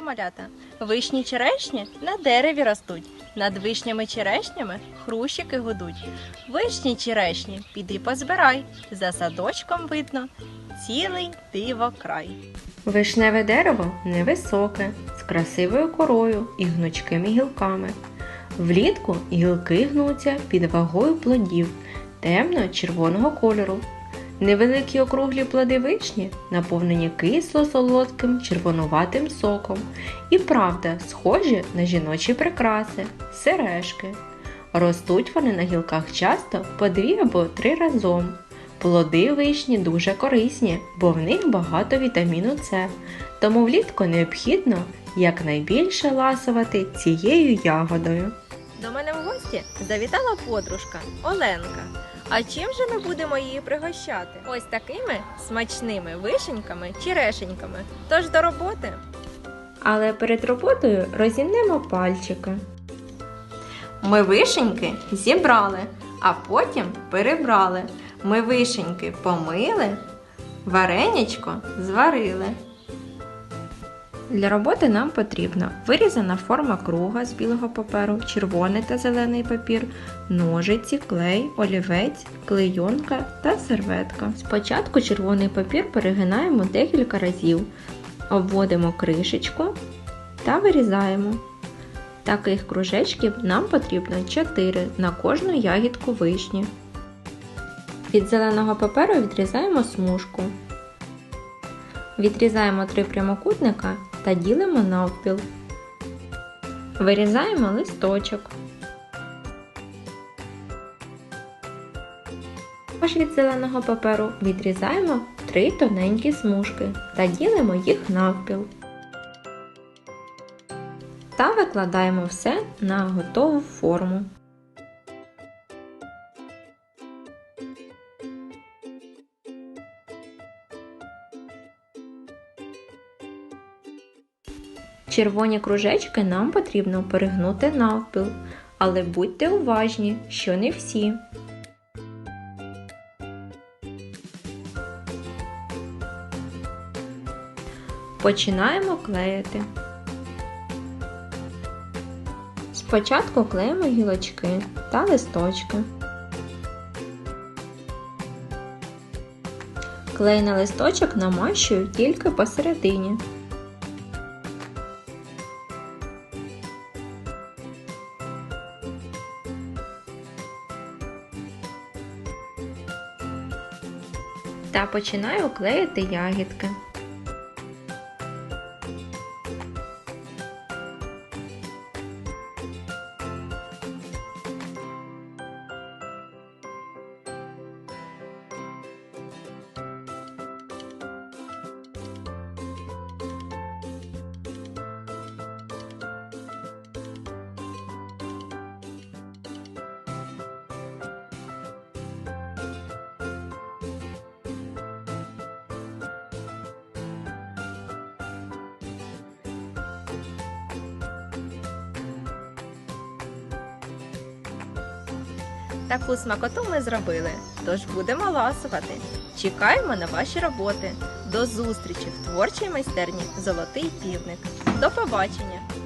малята. Вишні черешні на дереві ростуть. Над вишнями черешнями хрущики гудуть. Вишні черешні, піди позбирай. За садочком видно цілий диво край. Вишневе дерево невисоке, з красивою корою і гнучкими гілками. Влітку гілки гнуться під вагою плодів темно-червоного кольору. Невеликі округлі плоди вишні наповнені кисло-солодким червонуватим соком і правда схожі на жіночі прикраси, сережки. Ростуть вони на гілках часто по дві або три разом. Плоди вишні дуже корисні, бо в них багато вітаміну С, тому влітку необхідно якнайбільше ласувати цією ягодою. До мене в гості завітала подружка Оленка. А чим же ми будемо її пригощати? Ось такими смачними вишеньками чи решеньками. Тож до роботи. Але перед роботою розімнемо пальчики. Ми вишеньки зібрали, а потім перебрали. Ми вишеньки помили, варенячко зварили. Для роботи нам потрібна вирізана форма круга з білого паперу, червоний та зелений папір, ножиці, клей, олівець, клейонка та серветка. Спочатку червоний папір перегинаємо декілька разів, обводимо кришечку та вирізаємо. Таких кружечків нам потрібно 4 на кожну ягідку вишні. Від зеленого паперу відрізаємо смужку. Відрізаємо три прямокутника та ділимо навпіл. Вирізаємо листочок. Також від зеленого паперу відрізаємо три тоненькі смужки та ділимо їх навпіл. Та викладаємо все на готову форму. Червоні кружечки нам потрібно перегнути навпіл, але будьте уважні, що не всі. Починаємо клеїти. Спочатку клеїмо гілочки та листочки. Клей на листочок намащую тільки посередині. Та починаю клеїти ягідки. Таку смакоту ми зробили, тож будемо ласувати. Чекаємо на ваші роботи. До зустрічі в творчій майстерні Золотий півник. До побачення!